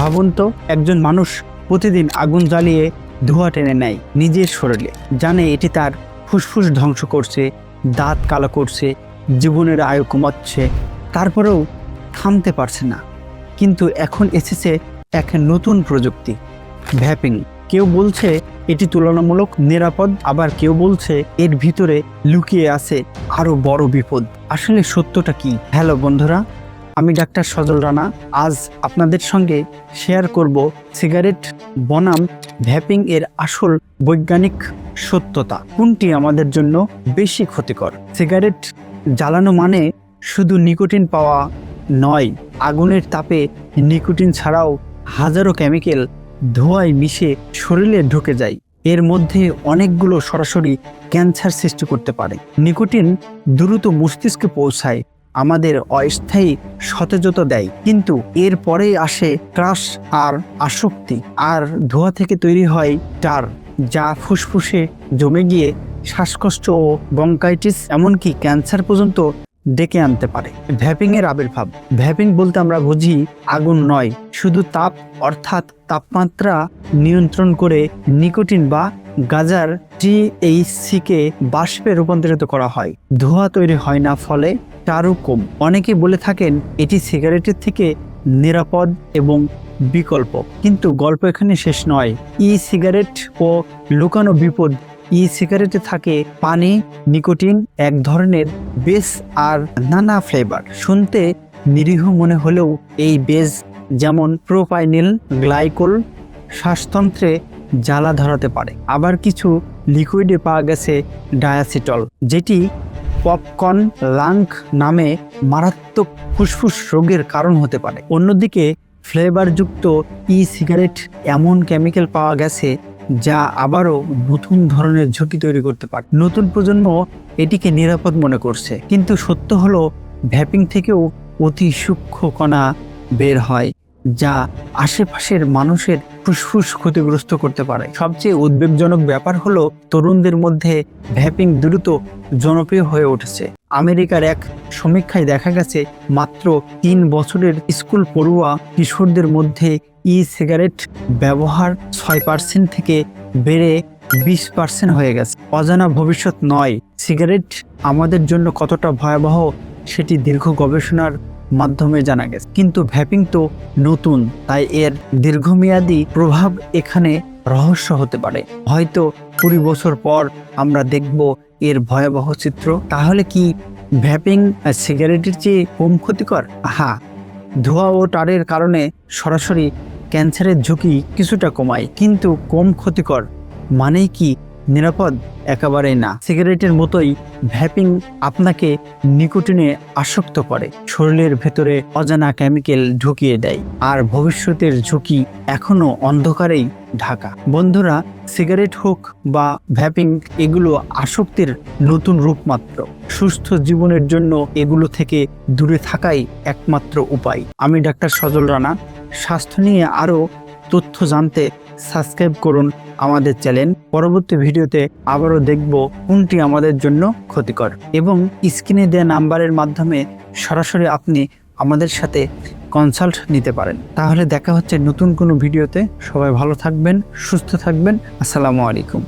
ভাবুন তো, একজন মানুষ প্রতিদিন আগুন জ্বালিয়ে ধোঁয়া টেনে নেয় নিজের শরীরে। জানে এটি তার ফুসফুস ধ্বংস করছে, দাঁত কালো করছে, জীবনের আয়ু কমাচ্ছে, তারপরেও থামতে পারছে না। কিন্তু এখন এসেছে এক নতুন প্রযুক্তি, ভ্যাপিং। কেউ বলছে এটি তুলনামূলক নিরাপদ, আবার কেউ বলছে এর ভিতরে লুকিয়ে আছে আরও বড় বিপদ। আসলে সত্যটা কি? হ্যালো বন্ধুরা আমি ডাক্তার সজল রানা, আজ আপনাদের সঙ্গে শেয়ার করব সিগারেট বনাম ভ্যাপিং এর আসল বৈজ্ঞানিক সত্যতা। কোনটি আমাদের জন্য বেশি ক্ষতিকর? সিগারেট জ্বালানো মানে শুধু নিকোটিন পাওয়া নয়, আগুনের তাপে নিকোটিন ছাড়াও হাজারো কেমিক্যাল ধোঁয়ায় মিশে শরীরে ঢুকে যায়। এর মধ্যে অনেকগুলো সরাসরি ক্যান্সার সৃষ্টি করতে পারে। নিকোটিন দ্রুত মস্তিষ্কে পৌঁছায় আমাদের অস্থায়ী সতেজতা দেয়। কিন্তু এর পরে আসে ক্রাশ আর আসক্তি। আর ধোঁয়া থেকে তৈরি হয় টার, যা ফুসফুসে জমে গিয়ে শ্বাসকষ্ট ও বঙ্কাইটিস, এমনকি ক্যান্সার পর্যন্ত ডেকে আনতে পারে। ভ্যাপিং এর আবির্ভাব। ভ্যাপিং বলতে আমরা বুঝি আগুন নয়, শুধু তাপ, অর্থাৎ তাপমাত্রা নিয়ন্ত্রণ করে নিকোটিন বা গাজার টিএইচসি কে বাষ্পে রূপান্তরিত করা হয়। ধোঁয়া তৈরি হয় না, ফলে তারও কম। অনেকে বলে থাকেন এটি সিগারেটের থেকে নিরাপদ এবং বিকল্প। কিন্তু গল্প এখানে শেষ নয়। ই সিগারেট ও লুকানো বিপদ ই সিগারেটে থাকে পানি, নিকোটিন এক ধরনের বেস আর নানা ফ্লেভার শুনতে নিরীহ মনে হলেও এই বেজ যেমন প্রোপাইনিল গ্লাইকোল শ্বাসতন্ত্রে জ্বালা ধরাতে পারে। আবার কিছু লিকুইডে পাওয়া গেছে ডায়াসিটল যেটি পপকর্ন লাংক নামে মারাত্মক ফুসফুস রোগের কারণ হতে পারে। অন্যদিকে ফ্লেভারযুক্ত ই সিগারেট এমন কেমিক্যাল পাওয়া গেছে যা আবারও নতুন ধরনের ঝুঁকি তৈরি করতে পারে। নতুন প্রজন্ম এটিকে নিরাপদ মনে করছে। কিন্তু সত্য হলো, ভ্যাপিং থেকেও অতি সূক্ষ্ম কণা বের হয়, যা আশেপাশের মানুষের ফুসফুস ক্ষতিগ্রস্ত করতে পারে। সবচেয়ে উদ্বেগজনক ব্যাপার হলো, তরুণদের মধ্যে ভ্যাপিং দ্রুত জনপ্রিয় হয়ে উঠেছে। আমেরিকার এক সমীক্ষায় দেখা গেছে, মাত্র তিন বছরের স্কুল পড়ুয়া কিশোরদের মধ্যে ই সিগারেট ব্যবহার ছয় পার্সেন্ট থেকে বেড়ে বিশ পার্সেন্ট হয়ে গেছে। অজানা ভবিষ্যৎ নয়। সিগারেট আমাদের জন্য কতটা ভয়াবহ সেটি দীর্ঘ গবেষণার মাধ্যমে জানা গেছে। কিন্তু ভ্যাপিং তো নতুন, তাই এর দীর্ঘমেয়াদী প্রভাব এখানে রহস্য হতে পারে। হয়তো কুড়ি বছর পর আমরা দেখব এর ভয়াবহ চিত্র। তাহলে কি ভ্যাপিং সিগারেটের চেয়ে কম ক্ষতিকর? হ্যাঁ ধোঁয়া ও টারের কারণে সরাসরি ক্যান্সারের ঝুঁকি কিছুটা কমায়, কিন্তু কম ক্ষতিকর। মানেই কি নিরাপদ? একেবারেই না। সিগারেটের মতোই ভ্যাপিং আপনাকে নিকোটিনে আসক্ত করে। শরীরের ভেতরে অজানা কেমিক্যাল ঢুকিয়ে দেয়। আর ভবিষ্যতের ঝুঁকি এখনও অন্ধকারেই ঢাকা। বন্ধুরা, সিগারেট হোক বা ভ্যাপিং, এগুলো আসক্তির নতুন রূপ মাত্র সুস্থ জীবনের জন্য এগুলো থেকে দূরে থাকাই একমাত্র উপায়। আমি ডাক্তার সজল রানা। স্বাস্থ্য নিয়ে আরও তথ্য জানতে সাবস্ক্রাইব করুন আমাদের চ্যানেল। পরবর্তী ভিডিওতে আবারও দেখব কোনটি আমাদের জন্য ক্ষতিকর। এবং স্ক্রিনে দেওয়া নাম্বারের মাধ্যমে সরাসরি আপনি আমাদের সাথে কনসাল্ট নিতে পারেন। তাহলে দেখা হচ্ছে নতুন কোনো ভিডিওতে। সবাই ভালো থাকবেন, সুস্থ থাকবেন। আসসালামু আলাইকুম।